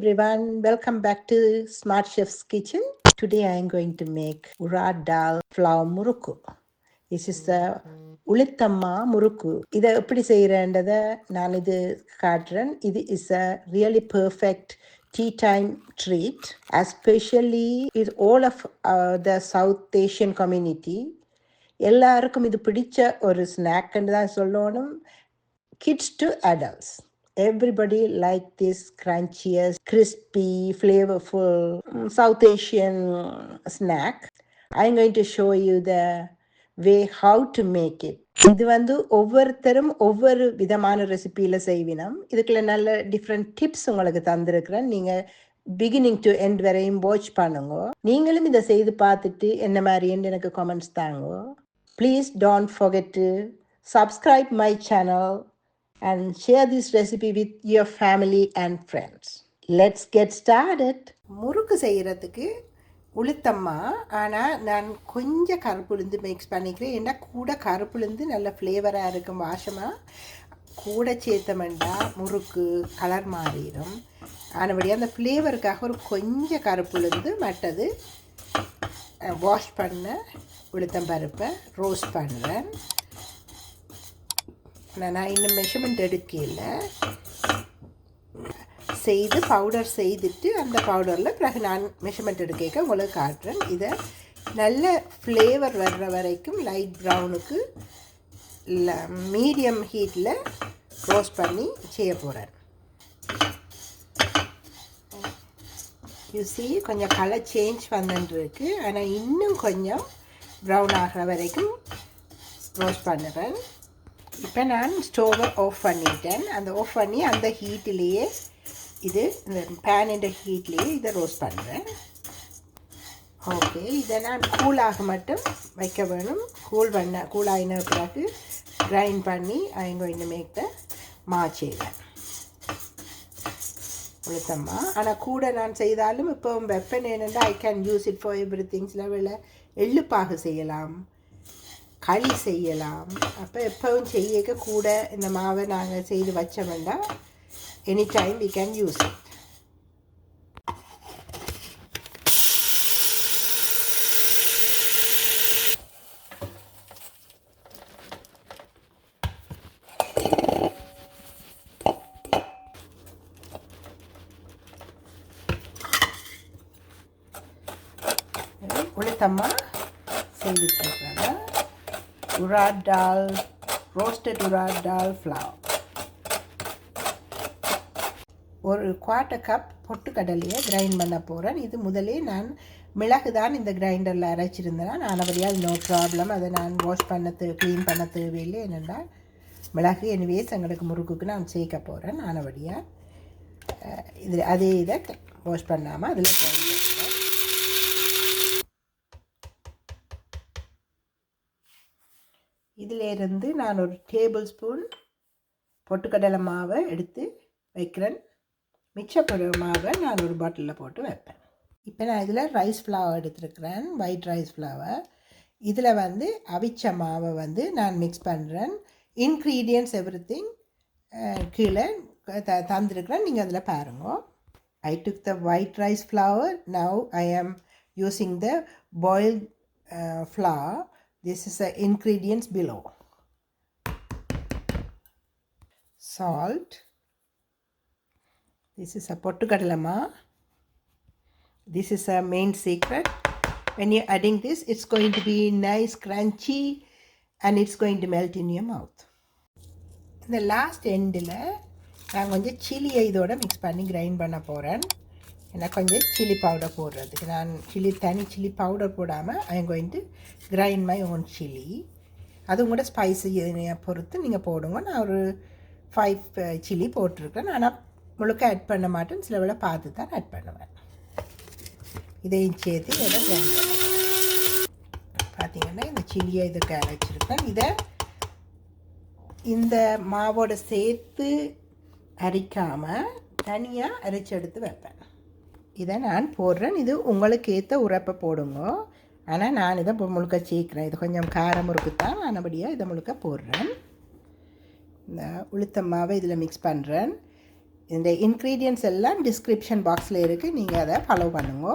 everyone, welcome back to Smart Chef's Kitchen. Today I am going to make urad dal flour muruku. This is the உளுத்தம்மா முறுக்கு இதை எப்படி செய்கிறேன்றதை நான் இது காட்டுறேன். இது is a really perfect tea time treat especially is all of the South Asian community எல்லாருக்கும் இது பிடிச்ச ஒரு ஸ்நாக்குன்னு தான் சொல்லணும். Kids to adults everybody like this crunchiest crispy flavorful mm, south asian uh, snack. I'm going to show you the way how to make it. இது வந்து ஒவ்வொருத்தரும் ஒவ்வொரு விதமான ரெசிபியில் செய்வினம். இதுக்குள்ள நல்ல டிஃப்ரெண்ட் டிப்ஸ் உங்களுக்கு தந்திருக்கிறேன். நீங்கள் பிகினிங் டு எண்ட் வரையும் வாட்ச் பண்ணுங்க. நீங்களும் இதை செய்து பார்த்துட்டு என்ன மாதிரின்னு எனக்கு கமெண்ட்ஸ் தாங்க. Please don't forget to my channel and share this recipe with your family and friends. Let's get started. முறுக்கு செய்கிறதுக்கு உளுத்தம்மா ஆனால் நான் கொஞ்சம் கருப்புளுந்து மிக்ஸ் பண்ணிக்கிறேன் ஏன்னா கூட கருப்புளுந்து நல்ல ஃப்ளேவராக இருக்கும் வாசமாக கூட சேர்த்தமெண்டா முறுக்கு கலர் மாறிடும் ஆனபடியாக அந்த ஃப்ளேவருக்காக ஒரு கொஞ்சம் கருப்புளுந்து மற்றது வாஷ் பண்ண உளுத்தம்பருப்பை ரோஸ்ட் பண்ணுறேன் நான் நான் இன்னும் மெஷர்மெண்ட் எடுக்கல. செய்து பவுடர் செய்துட்டு அந்த பவுடரில் பிறகு நான் மெஷர்மெண்ட் எடுக்க உங்களுக்கு காட்டுறேன். இதை நல்ல ஃப்ளேவர் வர்ற வரைக்கும் லைட் ப்ரௌனுக்கு மீடியம் ஹீட்டில் ரோஸ்ட் பண்ணி செய்ய போகிறேன் யூசி கொஞ்சம் கலர் சேஞ்ச் வந்துட்டுருக்கு. ஆனால் இன்னும் கொஞ்சம் ப்ரௌன் ஆகிற வரைக்கும் ரோஸ்ட் பண்ணுறேன். இப்போ நான் ஸ்டோவை ஆஃப் பண்ணிட்டேன். அந்த ஆஃப் பண்ணி அந்த ஹீட்டிலேயே இது இந்த பேனின்ற ஹீட்லேயே இதை ரோஸ்ட் பண்ணுறேன் ஓகே இதை நான் கூலாக மட்டும் வைக்க வேணும். கூல் பண்ண கூலாகின பிறகு கிரைண்ட் பண்ணி அவங்க இன்னும் மேக்க மா செய்வேன். உளுத்தம்மா ஆனால் கூட நான் செய்தாலும் இப்போ வெப்பன் என்னென்னா I can use it for every things லெவலில் எள்ளுப்பாக செய்யலாம். களி செய்யலாம். அப்போ எப்பவும் செய்யக்க கூட இந்த மாவை நாங்கள் செய்து வச்சோம்னா any time we can use it உளுத்தம்மா செய்துட்டுருக்காங்க urad dal, roasted urad dal flour. ஒரு குவார்ட்டர் கப் பொட்டுக்கடலையை கிரைண்ட் பண்ண போகிறேன் இது முதலே நான் மிளகு தான் இந்த கிரைண்டரில் அரைச்சிருந்தேன் ஆனபடியாக நோ ப்ராப்ளம் அதை நான் வாஷ் பண்ண தே க்ளீன் பண்ண தேவையில்லை என்னென்னா மிளகு எனிவேஸ் எங்களுக்கு முறுக்குக்கு நான் சேர்க்க போகிறேன் ஆனபடியாக இது அதே இதை வாஷ் பண்ணாமல் அதில் கிரைண்ட் பண்ணுறேன் இதிலேருந்து நான் ஒரு டேபிள் ஸ்பூன் பொட்டுக்கடலை மாவை எடுத்து வைக்கிறேன். மிச்சப்படுற மாவை நான் ஒரு பாட்டிலில் போட்டு வைப்பேன். இப்போ நான் இதில் ரைஸ் ஃப்ளவர் எடுத்துருக்கிறேன். ஒயிட் ரைஸ் ஃப்ளவர் இதில் வந்து அவிச்ச மாவை வந்து நான் மிக்ஸ் பண்ணுறேன் இன்க்ரீடியன்ட்ஸ் எவ்ரி திங் கீழே த தந்துருக்குறேன். நீங்கள் அதில் பாருங்க. I took the white rice flour now I am using the boiled flour this is the ingredients below salt this is a pottukadalama this is a main secret when you're adding this it's going to be nice crunchy and it's going to melt in your mouth இந்த last எண்டில் நான் கொஞ்சம் சில்லியை இதோட mix பண்ணி grind பண்ண போகிறேன் எனக்கு கொஞ்சம் சில்லி பவுடர் போடுறதுக்கு. நான் சில்லி தனி சில்லி பவுடர் போடாமல் அவங்க வந்து கிரைண்ட் மை ஓன் சில்லி அதுவும் கூட ஸ்பைஸு பொறுத்து நீங்கள் போடுங்க. நான் ஒரு ஃபைவ் சில்லி uh, போட்டிருக்கேன். ஆனால் முழுக்க ஆட் பண்ண மாட்டேன். சில விட பார்த்து தான் ஆட் பண்ணுவேன். இதையும் சேர்த்து இதை கிரைண்ட் பார்த்தீங்கன்னா இந்த சில்லியை இதுக்கு அரைச்சிருக்கேன் இதை இந்த மாவோட சேர்த்து அரைக்காமல் தனியாக அரைச்சி எடுத்து வைப்பேன். இதை நான் போடுறேன். இது உங்களுக்கு ஏற்ற உரப்பை போடுங்க. ஆனால் நான் இதை முழுக்க சேர்க்குறேன். இது கொஞ்சம் காரம் முறுக்கு தான். ஆனபடியாக இதை முழுக்க போடுறேன். இந்த உளுத்த மாவை இதில் மிக்ஸ் பண்ணுறேன் இந்த இன்க்ரீடியன்ஸ் எல்லாம் டிஸ்கிரிப்ஷன் பாக்ஸில் இருக்குது நீங்கள் அதை ஃபாலோ பண்ணுங்க.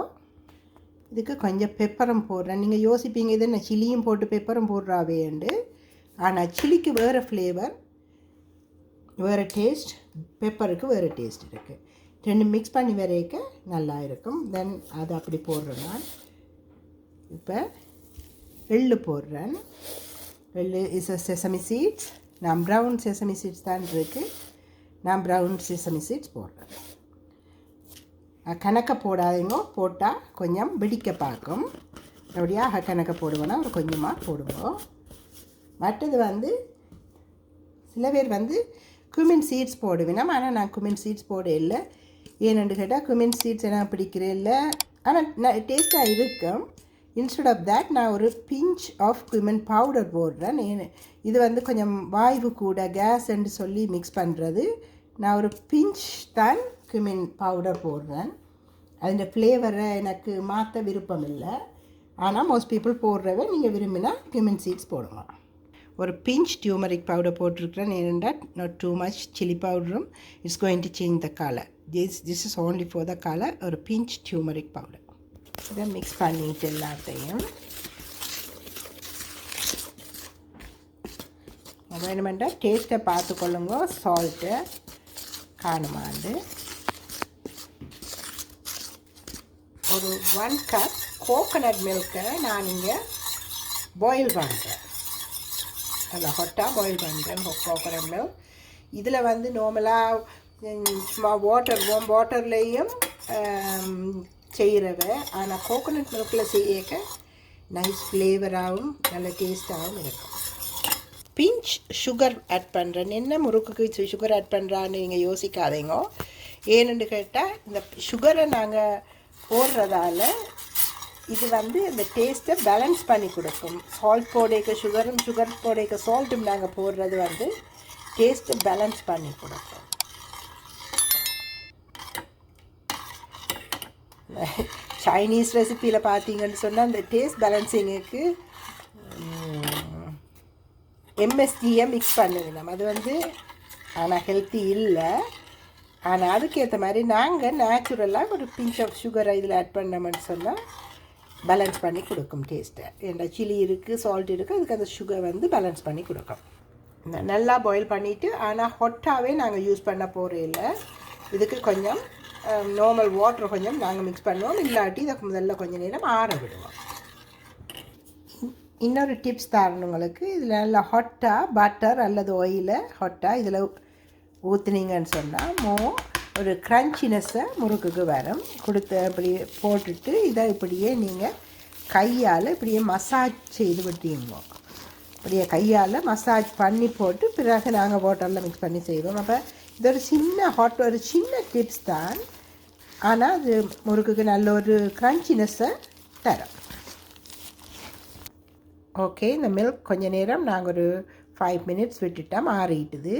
இதுக்கு கொஞ்சம் பெப்பரும் போடுறேன். நீங்கள் யோசிப்பீங்க இது நான் சில்லியும் போட்டு பெப்பரும் போடுறாவேண்டு ஆனால் சில்லிக்கு வேறு ஃப்ளேவர் வேறு டேஸ்ட் பெப்பருக்கு வேறு டேஸ்ட் இருக்குது ரெண்டு மிக்ஸ் பண்ணி வரைக்க நல்லா இருக்கும். தென் அது அப்படி போடுறேன். நான் இப்போ எள்ளு போடுறேன். எள்ளு இஸ் அ செசமி சீட்ஸ் நான் ப்ரௌன் செசமி சீட்ஸ் தான் இருக்குது நான் ப்ரௌன் செசமி சீட்ஸ் போடுறேன். கணக்கை கணக்க போடாதீங்க. போட்டால் கொஞ்சம் வெடிக்க பார்க்கும். அப்படியாக கணக்க போடுவோன்னா ஒரு கொஞ்சமாக போடுவோம். மற்றது வந்து சில பேர் வந்து குமின் சீட்ஸ் போடுவேன். ஆனால் நான் குமின் சீட்ஸ் போட இல்லை ஏன்னு கேட்டால் குமின் சீட்ஸ் என்ன பிடிக்கிறே இல்லை ஆனால் டேஸ்ட்டாக இருக்கும். இன்ஸ்டெட் ஆஃப் தேட் நான் ஒரு பிஞ்ச் ஆஃப் குமின் பவுடர் போடுறேன். இது வந்து கொஞ்சம் வாய்வு கூட கேஸ்ன்னு சொல்லி மிக்ஸ் பண்ணுறது நான் ஒரு பிஞ்ச் தான் குமின் பவுடர் போடுறேன். அதில் ஃப்ளேவரை எனக்கு மாற்ற விருப்பம் இல்லை ஆனால் மோஸ்ட் பீப்புள் போடுறவ நீங்கள் விரும்பினா cumin சீட்ஸ் போடுங்க ஒரு பிஞ்ச் டியூமரிக் பவுடர் போட்டிருக்கிறேன். ஏனென்றால் நாட் டூ மச் சில்லி பவுடரும் it's going to change the colour this this is only for the colour ஒரு பிஞ்ச் டியூமரிக் பவுடர் இதை மிக்ஸ் பண்ணிட்டு எல்லாத்தையும் வேணுமெண்டா டேஸ்ட்டை பார்த்துக்கொள்ளுங்க. சால்ட்டு காணுமாண்டு ஒரு ஒன் கப் கோகனட் மில்க்கை நான் இங்கே பாயில் பண்ணுறேன் அதில் ஹொட்டாக பாயில் பண்ணுறேன் கோகோனட் மில்க் இதில் வந்து நார்மலாக சும்மா வாட்டர் வாம் வாட்டர்லேயும் செய்கிறவ ஆனால் கோகோனட் மில்கில் செய்யக்க நைஸ் ஃப்ளேவராகவும் நல்ல டேஸ்ட்டாகவும் இருக்கும். பிஞ்ச் சுகர் ஆட் பண்ணுறேன் என்ன முறுக்குக்கு சுகர் ஆட் பண்ணுறான்னு நீங்கள் யோசிக்காதீங்க. ஏன்னு கேட்டால் இந்த சுகரை நாங்கள் போடுறதால இது வந்து இந்த டேஸ்ட்டை பேலன்ஸ் பண்ணி கொடுக்கும். சால்ட் போடைக்கு சுகரும் சுகர் போடைக்கு சால்ட்டும் நாங்கள் போடுறது வந்து டேஸ்ட்டை பேலன்ஸ் பண்ணி கொடுக்கும். சைனீஸ் ரெசிப்பியில் பார்த்தீங்கன்னு சொன்னால் அந்த டேஸ்ட் பேலன்சிங்குக்கு எம்எஸ்டியை மிக்ஸ் பண்ணுவேன் அது வந்து ஆனால் ஹெல்த்தி இல்லை. ஆனால் அதுக்கேற்ற மாதிரி நாங்கள் நேச்சுரலாக ஒரு பிஞ்ச் ஆஃப் சுகரை இதில் ஆட் பண்ணோம்னு சொன்னால் பேலன்ஸ் பண்ணி கொடுக்கும் டேஸ்ட்டை ஏன்னா சில்லி இருக்குது சால்ட் இருக்குது அதுக்கு அந்த சுகர் வந்து பேலன்ஸ் பண்ணி கொடுக்கும். நல்லா பாயில் பண்ணிவிட்டு ஆனால் ஹொட்டாகவே நாங்கள் யூஸ் பண்ண போகிறே இல்லை இதுக்கு கொஞ்சம் Um, நார்மல் வாட்டர் கொஞ்சம் நாங்கள் மிக்ஸ் பண்ணுவோம். இல்லாட்டி இதை முதல்ல கொஞ்சம் நேரம் ஆற விடுவோம். இன்னொரு டிப்ஸ் தரணுங்களுக்கு இதில் நல்லா ஹொட்டாக பட்டர் அல்லது ஒயிலை ஹொட்டாக இதில் ஊற்றுனீங்கன்னு சொன்னால் மோ ஒரு க்ரன்ச்சினஸ்ஸை முறுக்குக்கு வரும். கொடுத்து இப்படி போட்டுட்டு இதை இப்படியே நீங்கள் கையால் இப்படியே மசாஜ் செய்து விட்டீங்க. அப்படியே கையால் மசாஜ் பண்ணி போட்டு பிறகு நாங்கள் வாட்டரில் மிக்ஸ் பண்ணி செய்வோம். அப்போ இது ஒரு சின்ன ஹாட் ஒரு சின்ன டிப்ஸ் தான் ஆனால் அது முறுக்குக்கு நல்ல ஒரு க்ரன்ச்சினஸ்ஸை தரும் ஓகே இந்த மில்க் கொஞ்ச நேரம் நாங்கள் ஒரு ஃபைவ் மினிட்ஸ் விட்டுட்டோம் ஆறிட்டுது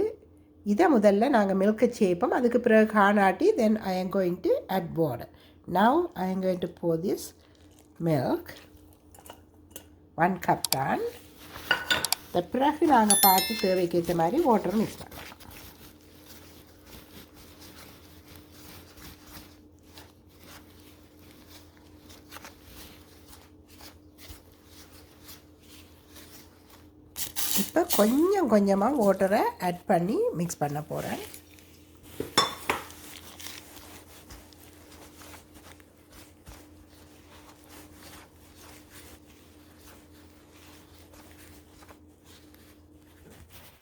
இதை முதல்ல நாங்கள் மில்கை சேர்ப்போம் அதுக்கு பிறகு காணாட்டி then I am going to add water now I am going to pour this milk one cup தான் பிறகு நாங்கள் பார்த்து தேவைக்கேற்ற மாதிரி வாட்டர் மிக்ஸ் பண்ணலாம் இப்போ கொஞ்சம் கொஞ்சமாக வாட்டரை ஆட் பண்ணி மிக்ஸ் பண்ண போகிறேன்.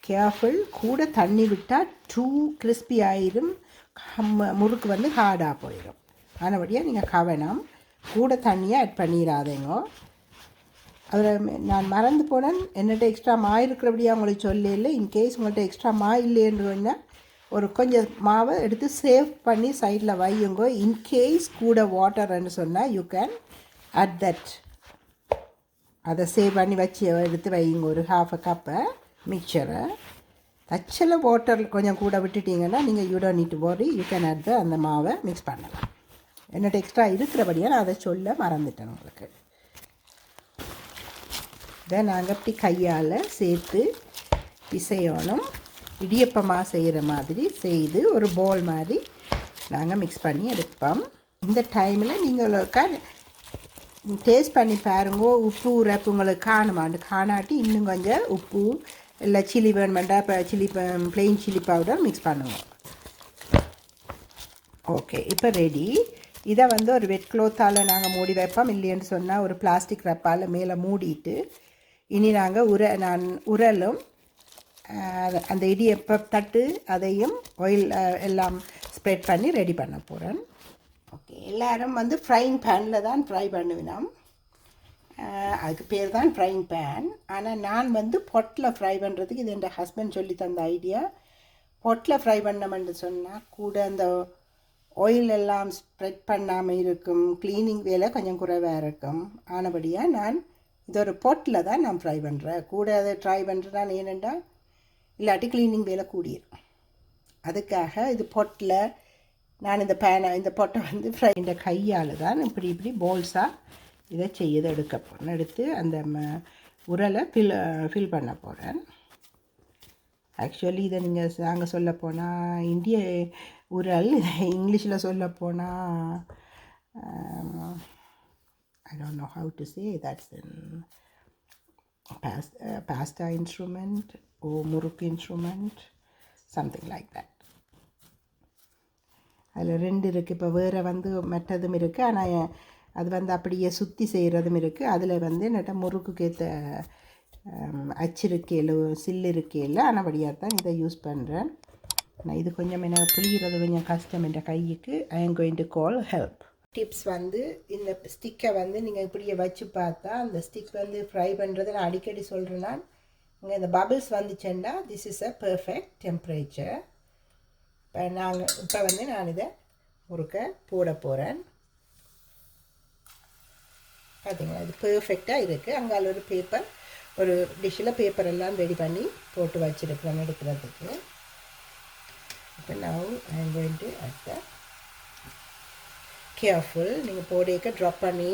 கேர்ஃபுல் கூட தண்ணி விட்டால் டூ கிறிஸ்பி ஆயிரும். முறுக்கு வந்து ஹார்டாக போயிடும் ஆனபடியாக நீங்கள் கவனம். கூட தண்ணியை ஆட் பண்ணிடாதீங்க. அதில் நான் மறந்து போனேன். என்னட்ட எக்ஸ்ட்ரா மா இருக்கிறபடியாக உங்களுக்கு சொல்லல இன்கேஸ் உங்கள்கிட்ட எக்ஸ்ட்ரா மா இல்லைன்றா ஒரு கொஞ்சம் மாவை எடுத்து சேவ் பண்ணி சைடில் வையுங்க. இன்கேஸ் கூட வாட்டர்னு சொன்னால் யூ கேன் அட் தட் அதை சேவ் பண்ணி வச்சு எடுத்து வையுங்க. ஒரு ஹாஃப் அ கப்பை மிக்சரை தச்சல வாட்டர் கொஞ்சம் கூட விட்டுட்டிங்கன்னா நீங்கள் you don't need worry you can add அந்த மாவை மிக்ஸ் பண்ணலாம். என்னட்ட எக்ஸ்ட்ரா இருக்கிறபடியாக நான் அதை சொல்ல மறந்துட்டேன் உங்களுக்கு. இதை நாங்கள் இப்படி கையால் சேர்த்து பிசையணும். இடியப்பமாக செய்கிற மாதிரி செய்து ஒரு போல் மாதிரி நாங்கள் மிக்ஸ் பண்ணி எடுப்போம். இந்த டைமில் நீங்களுக்கா டேஸ்ட் பண்ணி பாருங்க உப்பு உரப்பு உங்களுக்கு காணுமாண்டு. காணாட்டி இன்னும் கொஞ்சம் உப்பு இல்லை சில்லி வேணுமெண்டா இப்போ chilli plain chilli powder mix பண்ணுவோம். ஓகே இப்போ ரெடி இதை வந்து ஒரு வெட் க்ளோத்தால் நாங்கள் மூடி வைப்போம். இல்லைன்னு சொன்னால் ஒரு பிளாஸ்டிக் ரப்பால் மேலே மூடிட்டு இனி நாங்கள் உர நான் உரலும் அந்த இடியப்ப தட்டு அதையும் ஆயில் எல்லாம் ஸ்ப்ரெட் பண்ணி ரெடி பண்ண போகிறேன் ஓகே எல்லோரும் வந்து ஃப்ரைங் பேனில் தான் ஃப்ரை பண்ணுவினோம் அதுக்கு பேர் தான் ஃப்ரைங் பேன் ஆனால் நான் வந்து பொட்டில் ஃப்ரை பண்ணுறதுக்கு இது என் ஹஸ்பண்ட் சொல்லி தந்த ஐடியா பொட்டில் ஃப்ரை பண்ணமென்று சொன்னால் கூட அந்த ஆயில் எல்லாம் ஸ்ப்ரெட் பண்ணாமல் இருக்கும் க்ளீனிங் வேலை கொஞ்சம் குறைவாக இருக்கும். ஆனபடியாக நான் இது ஒரு பொட்டில் தான் நான் ஃப்ரை பண்ணுறேன் கூட அதை ட்ரை பண்ணுறேன் ஏனெண்டா இல்லாட்டி க்ளீனிங் வேலை கூடிரும். அதுக்காக இது பொட்டில் நான் இந்த பேனை இந்த பொட்டை வந்து ஃப்ரை இந்த கையால் தான் இப்படி இப்படி போல்ஸாக இதை செய்யதை எடுக்க போகிறேன் எடுத்து அந்த ம- உரலை ஃபில் ஃபில் பண்ண போகிறேன் ஆக்சுவலி இதை நீங்கள் நாங்கள் சொல்ல போனால் இந்திய உரல் இங்கிலீஷில் சொல்ல போனால் I know know how to that's that's past, uh, pasta instrument or முறுக்கு instrument something like that. அதில் ரெண்டு இருக்குது இப்போ வேறு வந்து மற்றதும் இருக்குது ஆனால் அது வந்து அப்படியே சுற்றி செய்கிறதும் இருக்குது அதில் வந்து என்னட்ட முறுக்குக்கு ஏற்ற அச்சு இருக்கையில் சில்லு இருக்கையில் ஆனபடியாக தான் இதை யூஸ் பண்ணுறேன் நான் இது கொஞ்சம் என்ன புளிகிறது கொஞ்சம் கஷ்டம் என்ற கைக்கு. I am going to call help tips வந்து இந்த ஸ்டிக்கை வந்து நீங்கள் இப்படியே வச்சு பார்த்தா அந்த ஸ்டிக் வந்து ஃப்ரை பண்ணுறது நான் அடிக்கடி சொல்கிறேன்னா இங்கே இந்த பபிள்ஸ் வந்துச்சுன்னா this is a perfect temperature இப்போ நாங்கள் இப்போ வந்து நான் இதை முறுக்க போட போகிறேன் பார்த்தீங்களா இது பர்ஃபெக்டாக இருக்குது அங்கால ஒரு பேப்பர் ஒரு டிஷ்ஷில் பேப்பர் எல்லாம் ரெடி பண்ணி போட்டு வச்சுருக்கிறேன் எடுக்கிறதுக்கு. இப்போ நான் I going to at careful நீங்கள் போடையக்க ட்ராப் பண்ணி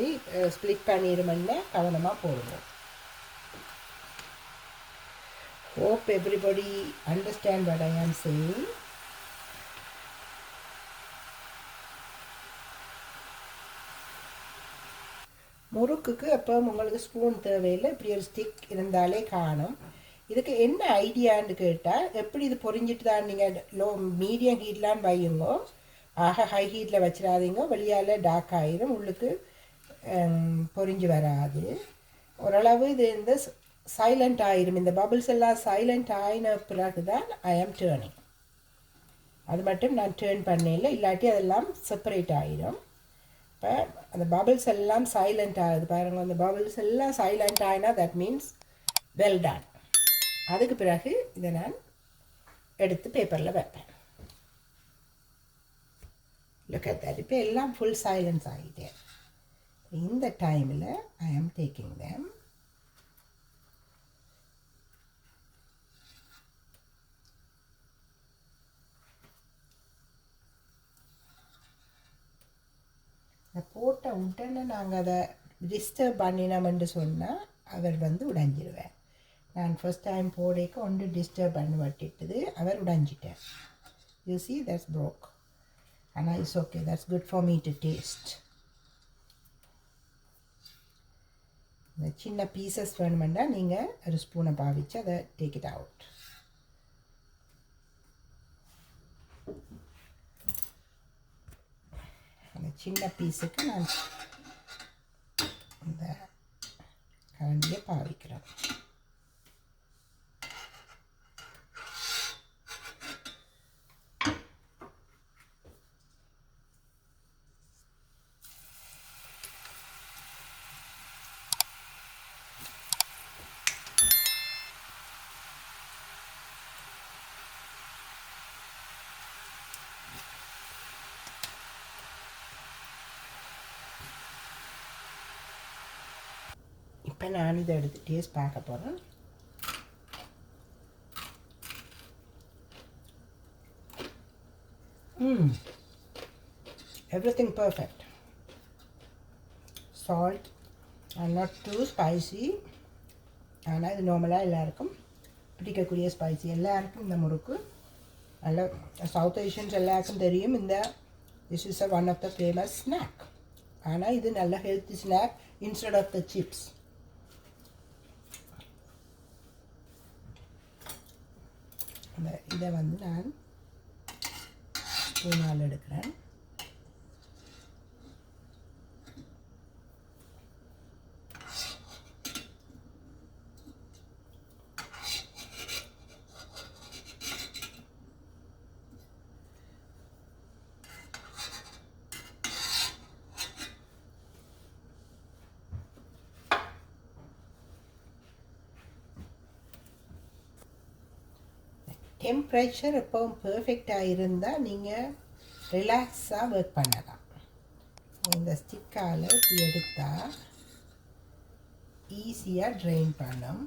ஸ்ப்ளிட் பண்ணிடுமென்னா கவனமாக போடுங்க. Hope everybody understand what I am saying முறுக்குக்கு அப்போ உங்களுக்கு ஸ்பூன் தேவையில்லை. இப்படி ஒரு ஸ்டிக் இருந்தாலே காணும். இதுக்கு என்ன ஐடியான்னு கேட்டால் எப்படி இது பொறிஞ்சிட்டு தான் நீங்கள் லோ மீடியம் ஹீட்லான்னு வையுங்கோ ஆக ஹை ஹீட்டில் வச்சிடாதீங்க. வெளியால் டார்க் ஆயிரும். உள்ளுக்கு பொறிஞ்சு பொரிஞ்சு வராது. ஓரளவு இது இந்த சைலண்ட் ஆயிரும். இந்த பபுள்ஸ் எல்லாம் சைலண்ட் ஆயின பிறகு தான் ஐ ஆம் டேர்னிங் அது மட்டும் நான் டேர்ன் பண்ணல இல்லாட்டி அதெல்லாம் செப்பரேட் ஆயிரும். இப்போ அந்த பபுள்ஸ் எல்லாம் சைலண்ட் ஆகுது. பாருங்க அந்த பபுள்ஸ் எல்லாம் சைலண்ட் ஆகினா தட் மீன்ஸ் வெல் டன் அதுக்கு பிறகு இதை நான் எடுத்து பேப்பரில் வைப்பேன். லுக் அட் தட் இப்போ எல்லாம் ஃபுல் சைலன்ஸ் ஆகிட்டேன் இந்த டைமில் ஐ ஆம் டேக்கிங் தேம் போட்ட உடனே நாங்கள் அதை டிஸ்டர்ப் பண்ணினோம்னு சொன்னால் அவர் வந்து உடைஞ்சிருவார். நான் ஃபஸ்ட் டைம் போடைக்கு ஒன்று டிஸ்டர்ப் பண்ணி வட்டிட்டது அவர் உடைஞ்சிட்டார். You see that's broke and it's okay that's good for me to taste இந்த சின்ன பீசஸ் வேணுமெண்டா நீங்கள் ஒரு ஸ்பூனை பாவிச்சு அதை டேக் இட் அவுட் அந்த சின்ன பீஸுக்கு நான் இந்த கரண்டியை பாவிக்கிறேன். இப்போ நான் இதை எடுத்து டேஸ்ட் பார்க்க போகிறேன் ம். Everything perfect salt and not too spicy ஆனால் இது நார்மலாக எல்லாருக்கும் பிடிக்கக்கூடிய ஸ்பைசி எல்லாருக்கும் இந்த முறுக்கு நல்ல சவுத் ஏஷியன்ஸ் எல்லாருக்கும் தெரியும். இந்த this is a one of the famous snack ஆனால் இது நல்ல healthy snack instead of the chips இந்த இதை வந்து நான் ஸ்பூனால் எடுக்கிறேன். டெம்பரேச்சர் எப்பவும் பர்ஃபெக்டாக இருந்தால் நீங்கள் ரிலாக்ஸாக ஒர்க் பண்ணலாம். இந்த ஸ்டிக்கால் இப்படி எடுத்தால் ஈஸியாக ட்ரெயின் பண்ணும்.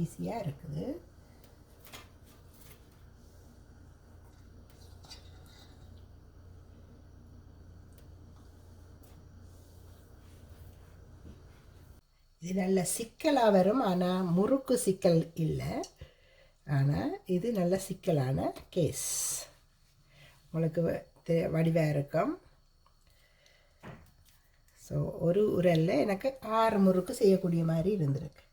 ஈஸியாக இருக்குது. இது நல்ல சிக்கலாக வரும் ஆனால் முறுக்கு சிக்கல் இல்லை. ஆனால் இது நல்ல சிக்கலான கேஸ் உங்களுக்கு வடிவாக இருக்கும் ஸோ ஒரு உரலில் எனக்கு ஆறு முறுக்கு செய்யக்கூடிய மாதிரி இருந்திருக்கு.